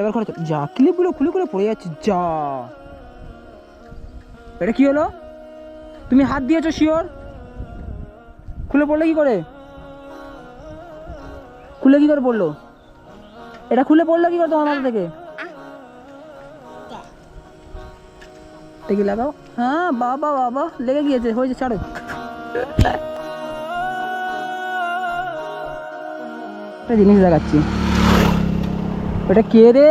এবার করে যা ক্লিপগুলো খুলে খুলে পড়ে যাচ্ছে, যা। এটা কি হলো? তুমি হাত দিয়েছ, শিওর? খুলে পড়লে কি করে? খুলে কি করে পড়ল? এটা খুলে পড়ল কি করে তোমার মাথা থেকে? দেখি লাগাও। হ্যাঁ বাবা বাবা, লেগে গিয়েছে, হয়েছে, ছাড়ো। একটা জিনিস দেখাচ্ছি। ওটা কে রে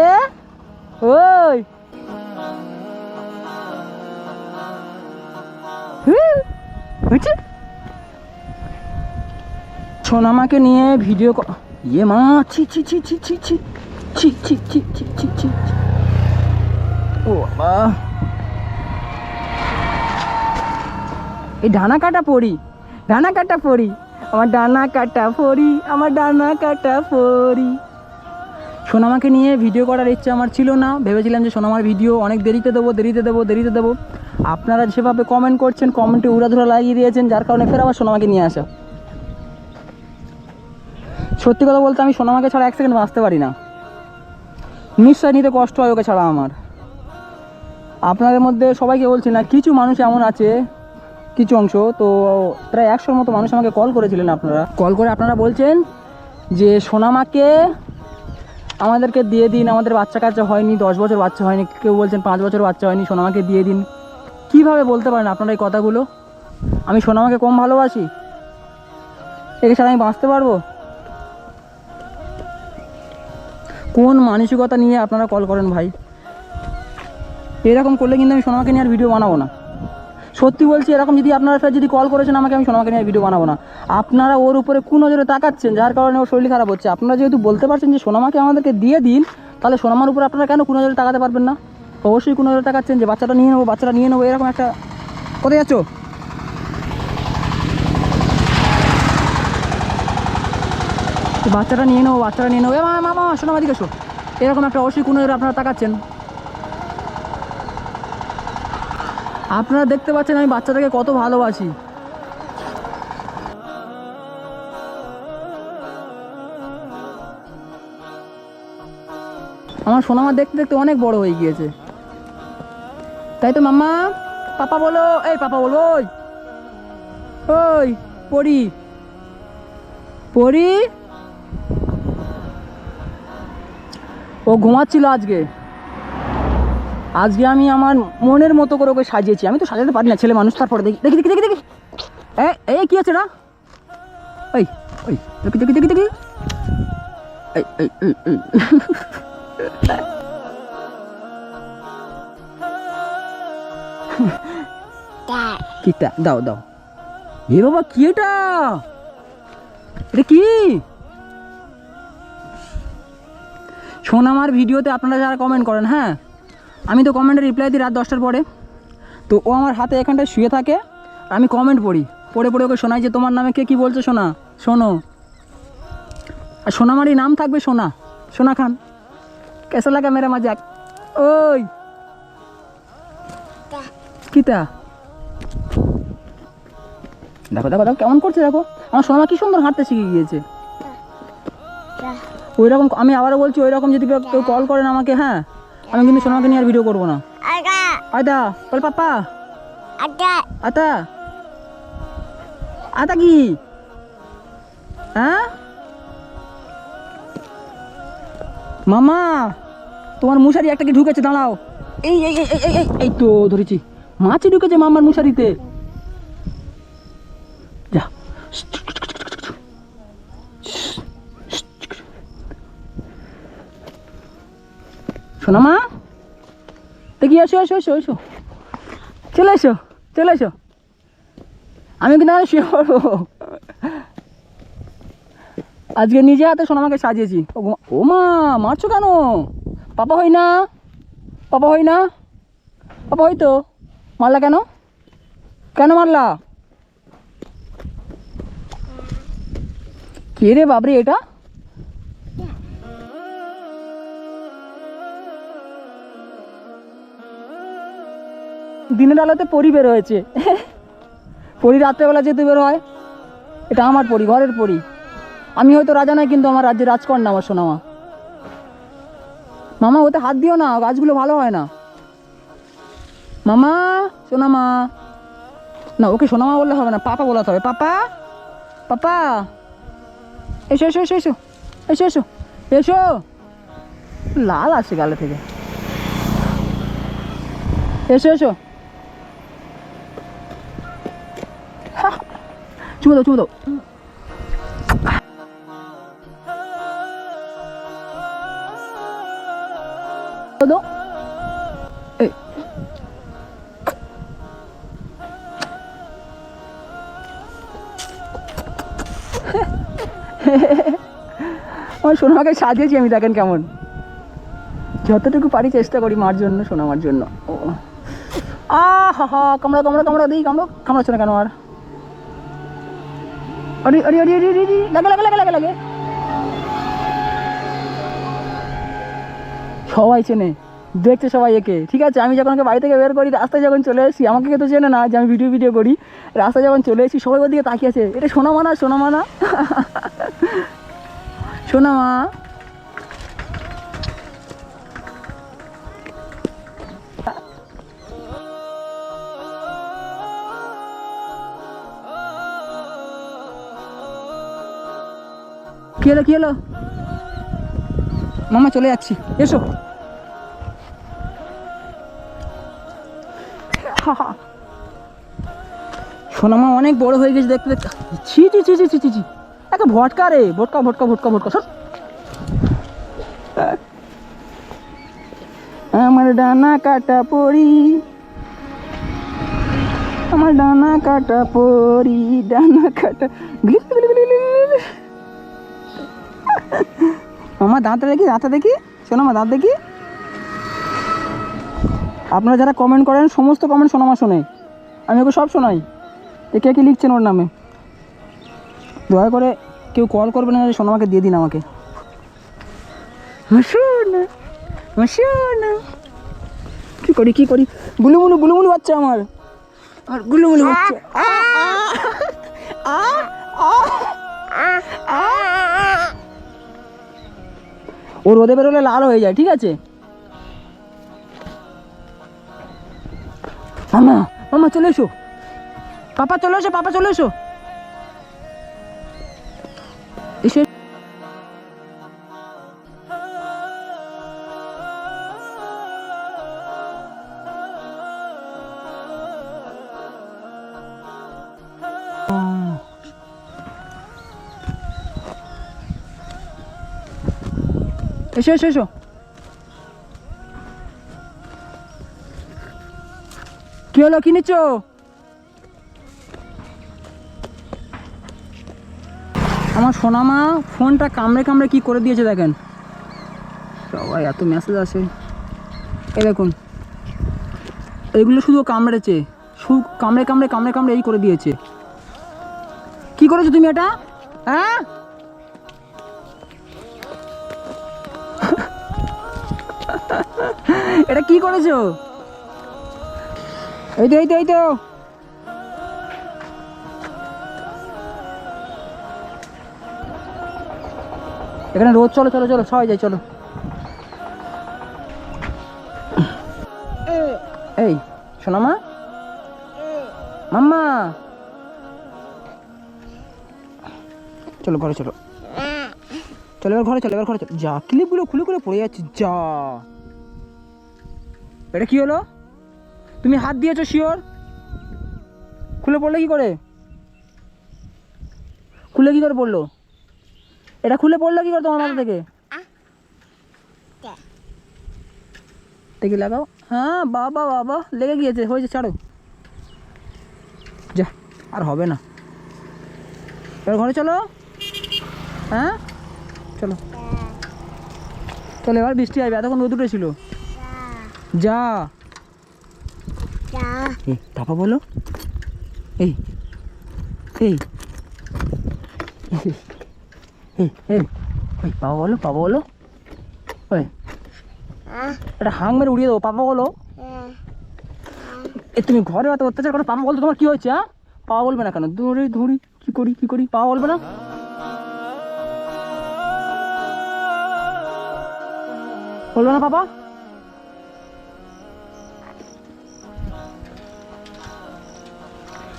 ওই সোনামাকে নিয়ে ভিডিও ইয়ে মা ছি ছি ছি ছি ছি ছি ছি ছি ছি ছি ছি ছি ও বাবা এই ডানা কাটা পড়ি ডানা কাটা পড়ি আমার ডানা কাটা পড়ি আমার ডানা কাটা পড়ি সোনামাকে নিয়ে ভিডিও করার ইচ্ছা আমার ছিল না। ভেবেছিলাম যে সোনামার ভিডিও অনেক দেরিতে দেবো দেরিতে দেবো দেরিতে দেবো। আপনারা যেভাবে কমেন্ট করছেন কমেন্টে উড়াধুরা লাগিয়ে দিয়েছেন, যার কারণে ফের আবার সোনামাকে নিয়ে আসা। সত্যি কথা বলতে আমি সোনামাকে ছাড়া এক সেকেন্ড বাঁচতে পারি না। নিশ্চয় নিতে কষ্ট হয় ওকে ছাড়া আমার। আপনাদের মধ্যে সবাইকে বলছি না, কিছু মানুষ এমন আছে, কিছু অংশ, তো প্রায় একশোর মতো মানুষ আমাকে কল করেছিলেন আপনারা। কল করে আপনারা বলছেন যে সোনামাকে আমাদেরকে দিয়ে দিন, আমাদের বাচ্চা কাচ্চা হয়নি, দশ বছর বাচ্চা হয়নি, কেউ বলছেন পাঁচ বছর বাচ্চা হয়নি, সোনামাকে দিয়ে দিন। কীভাবে বলতে পারেন আপনারা এই কথাগুলো? আমি সোনামাকে কম ভালোবাসি? একে ছাড়া আমি বাঁচতে পারব? কোন মানসিকতা নিয়ে আপনারা কল করেন ভাই? এরকম করলে কিন্তু আমি সোনামাকে নিয়ে আর ভিডিও বানাবো না। সত্যি বলছি, এরকম যদি আপনারা ফের যদি কল করেছেন আমাকে, আমি সোনামাকে নিয়ে ভিডিও বানাবো না। আপনারা ওর উপরে কোন নজরে তাকাচ্ছেন, যার কারণে ওর শরীর খারাপ হচ্ছে। আপনারা যেহেতু বলতে পারছেন যে সোনামাকে আমাদেরকে দিয়ে দিন, তাহলে সোনামার উপর আপনারা কেন কোন নজরে তাকাতে পারবেন না? অবশ্যই কোনো নজরে তাকাচ্ছেন যে বাচ্চাটা নিয়ে নেব, বাচ্চাটা নিয়ে নেব, এরকম একটা কোথায় যাচ্ছ? বাচ্চাটা নিয়ে নেব, বাচ্চাটা নিয়ে নেব। মা মা শোনো দিকে এরকম একটা অবশ্যই কোনো নজরে আপনারা তাকাচ্ছেন। আপনারা দেখতে পাচ্ছেন আমি বাচ্চাটাকে কত ভালোবাসি। আমার সোনামা দেখতে দেখতে অনেক বড় হয়ে গিয়েছে। তাই তো মাম্মা, পাপা বলো, এই পাপা বলো, ওই ওই পড়ি পড়ি ও ঘুমাচ্ছিল আজকে। আজকে আমি আমার মনের মতো করে ওকে সাজিয়েছি। আমি তো সাজাতে পারি না, ছেলে মানুষ, তারপরে দেখি। দেখি দেখি দেখি দেখি। এ এই কি আছে না এই, ওই, দেখি দেখি দেখি দেখি। কিটা দাও দাও। এ বাবা, কি এটা? এটা কি? সোনামার ভিডিওতে আপনারা যারা কমেন্ট করেন হ্যাঁ? আমি তো কমেন্টে রিপ্লাই দিই রাত দশটার পরে। তো ও আমার হাতে এখানটায় শুয়ে থাকে আর আমি কমেন্ট পড়ি। পড়ে পড়ে ওকে শোনাই যে তোমার নামে কে কী বলছে সোনা? শোনো। আর সোনামারই নাম থাকবে সোনা। সোনা খান। কেসা লাগা মেরা মজাক? ওই। কিতা? দেখো দেখো দেখো কেমন করছে দেখো। আমার সোনামা কি সুন্দর হাঁটতে শিখে গিয়েছে। ওই রকম আমি আবারও বলছি ওই রকম যদি কেউ কেউ কল করেন আমাকে হ্যাঁ। আমি কিন্তু সোনাকে নিয়ে আর ভিডিও করব না। আদা বল পাপা। আতা আতা কি? হ্যাঁ? মামা তোমার মশারি একটা কি ঢুকেছে? দাঁড়াও। এই এই এই এই, এই এই এই তো ধরেছি। মাছি ঢুকেছে মামার মশারিতে। শোনা মা। দেখি, এসো এসো এসো এসো। চলে এসো চলে এসো। আমি কিন্তু আর শুয়ে পড়ব। আজকে নিজে হাতে সোনামাকে সাজিয়েছি। ও মা, মারছো কেন? পাপা হই না? পাপা হই না? পাপা হই তো? মারলা কেন? কেন মারলা? কে রে বাবরে এটা? দিনের আলোতে পরি বের হয়েছে। পরি রাত্রেবেলা যেতে বের হয়, এটা আমার পরি, ঘরের পরি। আমি হয়তো রাজা নয় কিন্তু আমার রাজ্যে রাজকন্যা আমার সোনামা। মামা, ওতে হাত দিও না, গাছগুলো ভালো হয় না। মামা সোনা মা না, ওকে সোনা মা বললে হবে না, পাপা বলাতে হবে। পাপা পাপা। এসো এসো এসো এসো এসো এসো এসো। লাল আসছে গালে থেকে। এসো এসো। চুমো দাও চুমো সোনামাকে সাজিয়েছি আমি, দেখেন কেমন। যতটুকু পারি চেষ্টা করি মার জন্য, সোনামার জন্য। ও। আ হা হা কামড়া কামড়া কামড়া, দিই, কামড়া। কামড়াচ্ছে না কেন আর? আরে আরে আরে আরে আরে, লাগে লাগে লাগে লাগে লাগে। সবাই চেনে দেখছে সবাই একে ঠিক আছে? আমি যখন বাড়ি থেকে বের করি রাস্তায় যখন চলে এসেছি আমাকে তো চেনে না যে আমি ভিডিও ভিডিও করি। রাস্তায় যখন চলে এসেছি সবাই ওদিকে তাকিয়েছে এটা সোনামানা সোনামানা। সোনা কি হলো কি হলো? মামা, চলে যাচ্ছি। এসো। সোনামা অনেক বড় হয়ে গেছে, দেখতে দেখতে। ছি ছি ছি ছি ছি ছি একটা ভটকা রে। ভটকা ভটকা ভটকা ভটকা। সর। আমার ডানা কাটা পড়ি আমার ডানা কাটা পড়ি ডানা কাটা মামা দাঁতে দেখি দাঁতে দেখি শোনো মা দাঁত দেখি আপনারা যারা কমেন্ট করেন সমস্ত কমেন্ট শোনামা শোনে আমি ওকে সব শোনাই এ কে কী লিখছেন ওর নামে দয়া করে কেউ কল করবে না সোনামাকে দিয়ে দিন আমাকে শোনা কি করি কি করি বুলুমুলু বুলুমুলু বাচ্চা আমার আর গুলুমুলু বাচ্চা আ, আ, আ, আ। ও রোদে বেরোলে লাল হয়ে যায়, ঠিক আছে? মামা মামা চলে এসো। পাপা চলে এসো, পাপা চলে এসো। এসো এসো এসো। কি হলো, কি নিচ্ছ? আমার সোনামা ফোনটা কামড়ে কামড়ে কি করে দিয়েছে দেখেন। সবাই এত মেসেজ আসে। এই দেখুন, এগুলো শুধু কামড়েছে। শুধু কামড়ে কামড়ে কামড়ে কামড়ে এই করে দিয়েছে। কি করেছ তুমি এটা? হ্যাঁ? এটা কি করেছ? এই তো এই তো এই তো। এখানে রোদ, চলো চলো চলো, সবাই যাই, চলো। এই শোনো মা মাম্মা? চলো, ঘরে চলো। চলো, এবার ঘরে চলো, এবার ঘরে চলো। যা, ক্লিপগুলো খুলে খুলে পড়ে যাচ্ছে, যা। এটা কি হলো? তুমি হাত দিয়েছ, শিওর? খুলে পড়লে কি করে? খুলে কি করে পড়ল? এটা খুলে পড়ল কি করে তোমার মাথা থেকে? দেখি লাগাও। হ্যাঁ বাবা বাবা, লেগে গিয়েছে, হয়েছে, ছাড়ো। যা, আর হবে না। এবার ঘরে চলো। হ্যাঁ? চলো। চলো এবার বৃষ্টি আসবে, এতক্ষণ রোদ উঠেছিল। যা। এই পাপা বলো। এই এই। এই পাপা বলো পাপা বলো। ওই এটা হাং মেরে উড়িয়ে দেবো পাপা বলো। এ তুমি ঘরে এত অত্যাচার করো পাপা বলতো তোমার কি হয়েছে হ্যাঁ? পাপা বলবে না কেন? ধরে ধরি কি করি কি করি পাপা বলবে না? বলবে না পাপা?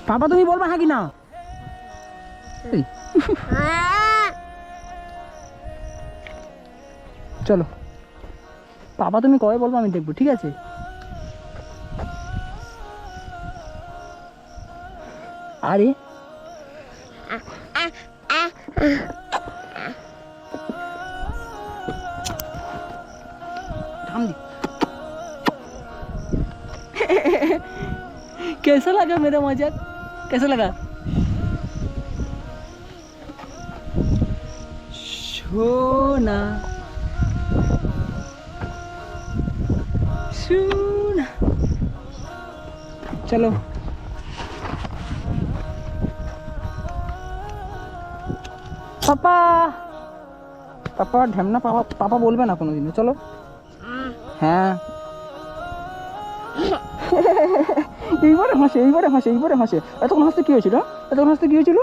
পাপা তুমি বলবে হ্যাঁ কি না এই, চলো পাপা তুমি কবে বলবো আমি দেখবো ঠিক আছে আরে थाम दे कैसा लगा मेरा मजाक कैसा लगा सोना सोना चलो পাপা পাপা ঢ্যামনা পাপা পাপা বলবে না কোনোদিনও চলো হ্যাঁ এইবারে হাসে এইবারে হাসে এইবারে হাসে। এতক্ষণ হাসতে কি হয়েছিল? এতক্ষণ হাসতে কি হয়েছিল?